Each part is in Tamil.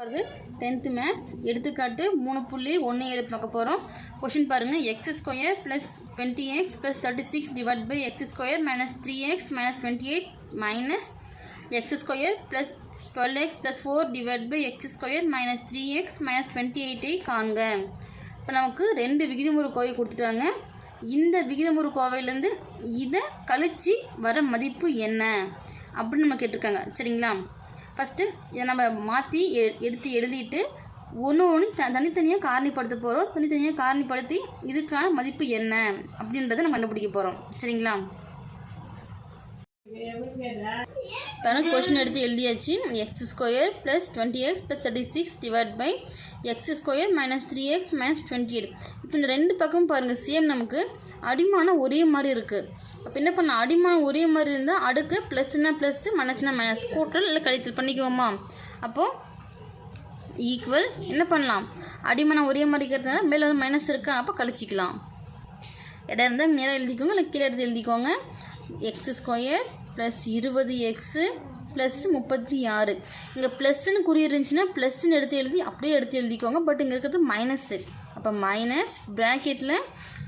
பாருங்க. டென்த்து மேக்ஸ் எடுத்துக்காட்டு மூணு புள்ளி ஒன்று ஏழு பார்க்க போகிறோம் கொஷின் பாருங்கள் x square plus twenty x plus thirty six divide by x square minus three x minus twenty eight minus x square plus twelve x plus four divide by x square minus three x minus twenty எயிட்டை காண்க. இப்போ நமக்கு ரெண்டு விகிதமுறு கோவை கொடுத்துட்டாங்க. இந்த விகிதமுறு கோவையிலேருந்து இதை கழிச்சு வர மதிப்பு என்ன? அப்படின்னு நம்ம கேட்டிருக்காங்க. சரிங்களா? ஃபஸ்ட்டு இதை நம்ம மாற்றி எடுத்து எழுதிட்டு ஒன்று ஒன்று த தனித்தனியாக காரணிப்படுத்த போகிறோம் தனித்தனியாக காரணிப்படுத்தி இதுக்கான மதிப்பு என்ன? அப்படின்றத நம்ம கண்டுபிடிக்க போகிறோம் சரிங்களா? இப்போ கொஷின் எடுத்து எழுதியாச்சு. X square plus twenty x plus thirty six divide by x square minus three x minus twenty eight இப்போ இந்த ரெண்டு பக்கமும் பாருங்கள் சேம் நமக்கு. அடிமானம் ஒரே மாதிரி இருக்குது அப்போ என்ன பண்ணலாம்? அடிமானம் ஒரே மாதிரி இருந்தால் அடுக்கு ப்ளஸ்னா ப்ளஸ்ஸு மைனஸ்னா மைனஸ் கூட்டல் இல்லை கழித்தல் பண்ணிக்குவோமா? அப்போது ஈக்குவல் என்ன பண்ணலாம்? அடிமானம் ஒரே மாதிரி இருக்கிறதுனால மேலே வந்து மைனஸ் இருக்கா? அப்போ கழிச்சிக்கலாம். இடம் இருந்தால் நேராக எழுதிக்கோங்க இல்லை கீழே எடுத்து எழுதிக்கோங்க. எக்ஸ் ஸ்கொயர் ப்ளஸ் இருபது எக்ஸு ப்ளஸ் முப்பத்தி ஆறு. இங்கே ப்ளஸ்ன்னு குறி இருந்துச்சுன்னா ப்ளஸ்ன்னு எடுத்து எழுதி அப்படியே எடுத்து எழுதிக்கோங்க. பட் இங்கே இருக்கிறது மைனஸ்ஸு அப்போ மைனஸ் ப்ராக்கெட்டில்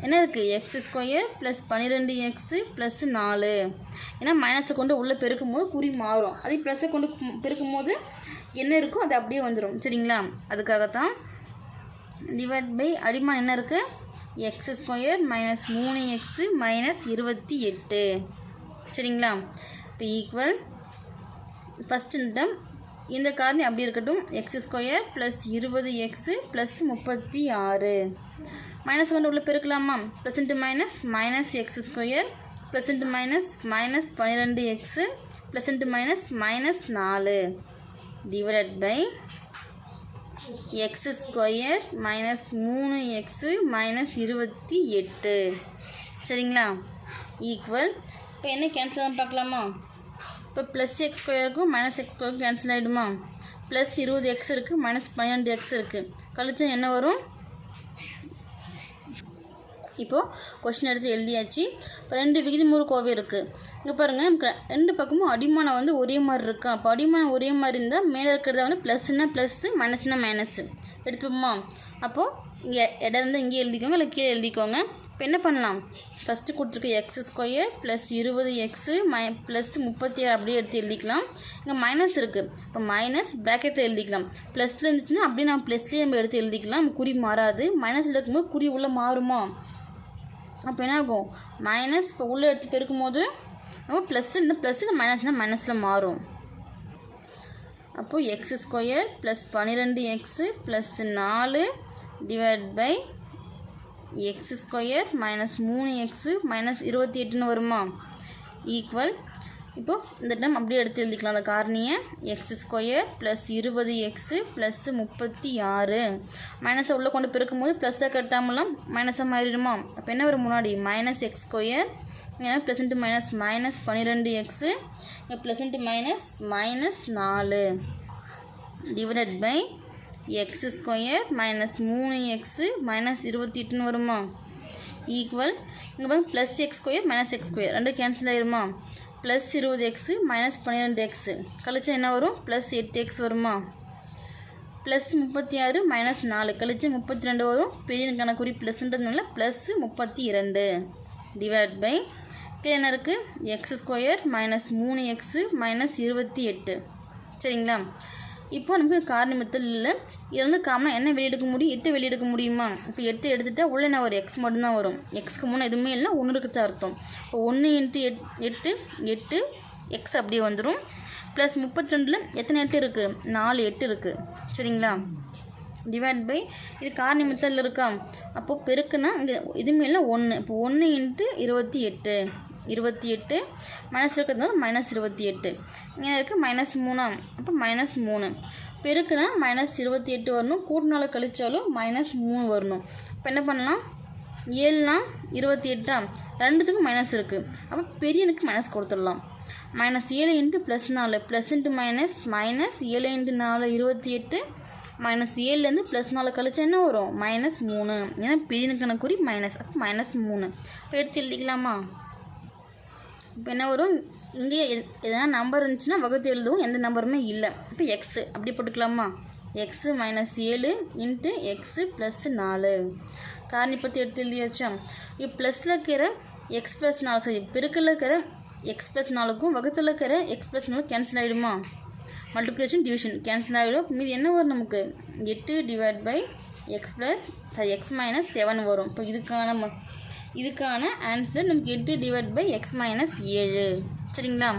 என்ன இருக்குது எக்ஸ் ஸ்கொயர் ப்ளஸ் பன்னிரெண்டு எக்ஸு ப்ளஸ் நாலு. ஏன்னா மைனஸை கொண்டு உள்ளே பெருக்கும் போது குறி மாறும். அதே ப்ளஸ்ஸை கொண்டு பெருக்கும் போது என்ன இருக்கோ அது அப்படியே வந்துடும் சரிங்களா? அதுக்காகத்தான் டிவைட் பை அடிமான் என்ன இருக்குது எக்ஸ் ஸ்கொயர் மைனஸ் மூணு எக்ஸு மைனஸ் இருபத்தி எட்டு. சரிங்களா? இப்போ ஈக்குவல் ஃபஸ்ட் இந்த இந்த காரணி அப்படி இருக்கட்டும். எக்ஸ் ஸ்கொயர் ப்ளஸ் இருபது எக்ஸு ப்ளஸ் முப்பத்தி ஆறு. மைனஸ் கொண்டு உள்ள பெருக்கலாமா? Plus into minus minus x square plus into minus minus பன்னிரெண்டு x plus into minus minus நாலு. Divide by x square minus மூணு எக்ஸு மைனஸ் இருபத்தி எட்டு. சரிங்களா? ஈக்குவல் இப்போ என்ன கேன்சல் ஆகும் பார்க்கலாமா? இப்போ ப்ளஸ் எக்ஸ் ஸ்கொயருக்கும் மைனஸ் எக்ஸ் ஸ்கொயருக்கும் கேன்சல் ஆகிடுமா ப்ளஸ் இருபது எக்ஸ் இருக்குது மைனஸ் பன்னெண்டு எக்ஸ் இருக்குது கழிச்சா என்ன வரும்? இப்போது கொஷின் எடுத்து எழுதியாச்சு. இப்போ ரெண்டு விகிதமுறு கோவை இருக்குது இங்கே பாருங்கள் நமக்கு ரெண்டு பக்கமும் அடிமானம் வந்து ஒரே மாதிரி இருக்கா. அப்போ அடிமானம் ஒரே மாதிரி இருந்தால் மேலே இருக்கிறத வந்து ப்ளஸ்னா ப்ளஸ்ஸு மைனஸ்னா மைனஸ்ஸு எடுத்துப்போமா? அப்போது இங்கே இடம் இருந்தால் இங்கே எழுதிக்கோங்க இல்லை கீழே எழுதிக்கோங்க. இப்போ என்ன பண்ணலாம்? ஃபஸ்ட்டு கொடுத்துருக்க எக்ஸ் ஸ்கொயர் ப்ளஸ் இருபது எக்ஸு மை ப்ளஸ் முப்பத்தி ஆறு அப்படியே எடுத்து எழுதிக்கலாம். இங்கே மைனஸ் இருக்குது இப்போ மைனஸ் ப்ராக்கெட்டில் எழுதிக்கலாம். ப்ளஸில் இருந்துச்சுன்னா அப்படியே நம்ம ப்ளஸ்லேயே நம்ம எடுத்து எழுதிக்கலாம். நம்ம குறி மாறாது. மைனஸில் இருக்கும்போது குறி உள்ளே மாறுமா? அப்போ என்ன ஆகும்? மைனஸ் இப்போ உள்ளே எடுத்து பெருக்கும்போது நம்ம ப்ளஸ் இந்த ப்ளஸ் இந்த மைனஸ்னால் மைனஸில் மாறும். அப்போது எக்ஸ் ஸ்கொயர் ப்ளஸ் பன்னிரெண்டு எக்ஸு ப்ளஸ் நாலு divide by x square minus மூணு எக்ஸு மைனஸ் இருபத்தி எட்டுன்னு வருமா? ஈக்குவல் இப்போது இந்த டைம் அப்படியே எடுத்து எழுதிக்கலாம். அந்த காரணியை எக்ஸ் ஸ்கொயர் ப்ளஸ் இருபது எக்ஸு ப்ளஸ்ஸு முப்பத்தி ஆறு. மைனஸை உள்ளே கொண்டு பெருக்கும்போது ப்ளஸ்ஸை கட்டாமலாம் மைனஸாக மாறிடுமா? அப்போ என்ன வரும் முன்னாடி? மைனஸ் எக்ஸ் ஸ்கொயர் ஏன்னா ப்ளஸ் இன்ட்டு மைனஸ் மைனஸ் பன்னிரெண்டு x plus into minus minus நாலு. Divided by x square minus மூணு எக்ஸு மைனஸ் இருபத்தி எட்டுன்னு வருமா? ஈக்குவல் இங்கே பாருங்க plus x square minus x square ரெண்டு கேன்சல் ஆயிருமா? ப்ளஸ் இருபது எக்ஸு மைனஸ் பன்னிரெண்டு எக்ஸு கழிச்சா என்ன வரும்? ப்ளஸ் எட்டு எக்ஸ் வருமா? ப்ளஸ் முப்பத்தி ஆறு மைனஸ் நாலு. கழிச்சு முப்பத்தி ரெண்டு வரும். பெரிய கணக்குறி ப்ளஸ்ன்றதுனால ப்ளஸ்ஸு முப்பத்தி இரண்டு. டிவைட் பை என்ன இருக்குது எக்ஸ் ஸ்கொயர் மைனஸ் மூணு எக்ஸு மைனஸ் இருபத்தி எட்டு. சரிங்களா? இப்போ நமக்கு காரணிமத்தில் இல்லை. இது வந்து காமனாக என்ன வெளியெடுக்க முடியும் எட்டு வெளியெடுக்க முடியுமா? இப்போ எட்டு எடுத்துட்டால் உள்ள என்ன ஒரு எக்ஸ் மட்டும்தான் வரும். எக்ஸ்க்கு மூணு எதுவுமே இல்லை ஒன்று இருக்குது அர்த்தம். இப்போ ஒன்று இன்ட்டு எட் எட்டு எட்டு எக்ஸ் அப்படியே வந்துடும் ப்ளஸ் முப்பத்தி ரெண்டில் எத்தனை எட்டு இருக்குது நாலு எட்டு இருக்குது சரிங்களா? டிவைட் பை இது காரணிமத்தில் இருக்கா? அப்போது பெருக்குன்னா இங்கே இதுவுமே இல்லை ஒன்று இப்போ ஒன்று இன்ட்டு இருபத்தி எட்டு. இருபத்தி எட்டு மைனஸ் இருக்கிறதுனால மைனஸ் இருபத்தி எட்டு. இங்கே இருக்குது மைனஸ் மூணா அப்போ மைனஸ் மூணு. பெருக்குனா மைனஸ் இருபத்தி எட்டு வரணும். கூட்டினால கழித்தாலும் மைனஸ் மூணு வரணும். இப்போ என்ன பண்ணலாம்? ஏழுனா இருபத்தி எட்டா ரெண்டுத்துக்கும் மைனஸ் இருக்குது அப்போ பெரியனுக்கு மைனஸ் கொடுத்துடலாம். மைனஸ் ஏழு இன்ட்டு ப்ளஸ் நாலு. ப்ளஸ் இன்ட்டு மைனஸ் மைனஸ் ஏழு இன்ட்டு நாலு இருபத்தி எட்டு. மைனஸ் ஏழுலேருந்து ப்ளஸ் நாலு கழிச்சா என்ன வரும்? மைனஸ் மூணு. ஏன்னா பெரியனுக்கான குறி மைனஸ் அப்போ மைனஸ் மூணு. இப்போ எடுத்து எழுதிக்கலாமா? இப்போ என்ன வரும்? இங்கே எதனா நம்பர் இருந்துச்சுன்னா வகுத்து எழுதுவோம். எந்த நம்பருமே இல்லை. இப்போ எக்ஸு அப்படி போட்டுக்கலாமா? எக்ஸு மைனஸ் ஏழு இன்ட்டு எக்ஸு ப்ளஸ் நாலு. காரணி பற்றி எடுத்து எழுதியாச்சா? இப்போ ப்ளஸில் இருக்கிற எக்ஸ் ப்ளஸ் நாலு சரி பெருக்கில் இருக்கிற எக்ஸ் ப்ளஸ் நாலுக்கும் வகுத்தில் இருக்கிற எக்ஸ் ப்ளஸ் நாலு கேன்சல் ஆகிடுமா மல்டிப்ளிகேஷன் டிவிஷன் கேன்சல் ஆகிடும் மீதி என்ன வரும் நமக்கு? எட்டு divide by x plus x minus seven வரும். இப்போ இதுக்கான இதுக்கான ஆன்சர் நமக்கு எட்டு டிவைட் பை எக்ஸ் மைனஸ் ஏழு. சரிங்களா?